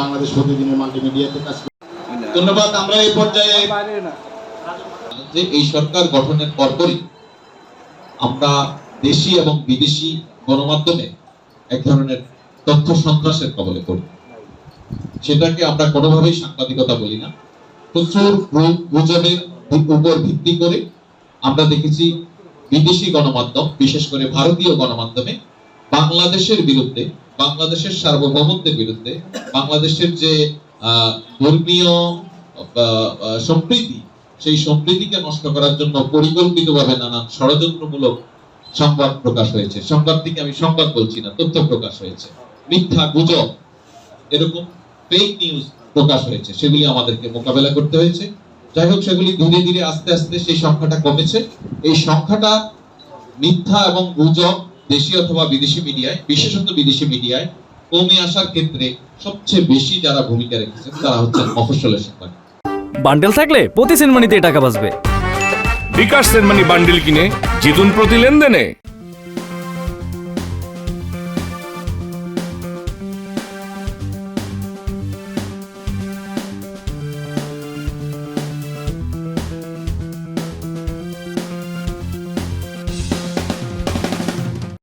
বাংলাদেশ প্রতিদিনের মাল্টিমিডিয়াতে কাজ ধন্যবাদ, আমরা এই পর্যায়ে যে এই সরকার গঠনের পরপরই আমরা দেশি এবং বিদেশি গণমাধ্যমে এক ধরনের তথ্য সন্ত্রাসের কবলে পড়ি। সেটাকে আমরা কোনোভাবেই সাংবাদিকতা বলি না। প্রচুর গুজবের উপর ভিত্তি করে আমরা দেখেছি বিদেশি গণমাধ্যম, বিশেষ করে ভারতীয় গণমাধ্যমে বাংলাদেশের বিরুদ্ধে, বাংলাদেশের সার্বভৌমত্বের বিরুদ্ধে বাংলাদেশের যে ধর্মীয় সম্প্রীতি, সেই সম্প্রীতিকে নষ্ট করার জন্য পরিকল্পিতভাবে নানান ষড়যন্ত্রমূলক সংবাদ প্রকাশ হয়েছে। সংবাদ থেকে আমি সংবাদ বলছি না, তথ্য প্রকাশ হয়েছে। মিথ্যা গুজব, এরকম ফেক নিউজ প্রকাশ হয়েছে। সেগুলি আমাদেরকে মোকাবেলা করতে হয়েছে। যাই হোক, সেগুলি ধীরে ধীরে আস্তে আস্তে সেই সংখ্যাটা কমেছে। এই সংখ্যাটা মিথ্যা এবং গুজব, দেশি অথবা বিদেশি মিডিয়ায়, বিশেষত বিদেশি মিডিয়ায় কমে আসার ক্ষেত্রে সবচেয়ে বেশি যারা ভূমিকা রেখেছেন তারা হচ্ছেন মফস্বলের সাংবাদিক বান্ডেল থাকলে প্রতি সিনেমানিতে টাকা বাঁচবে। বিকাশ সেনমানি বান্ডিল কিনে জিতুন প্রতি লেনদেনে।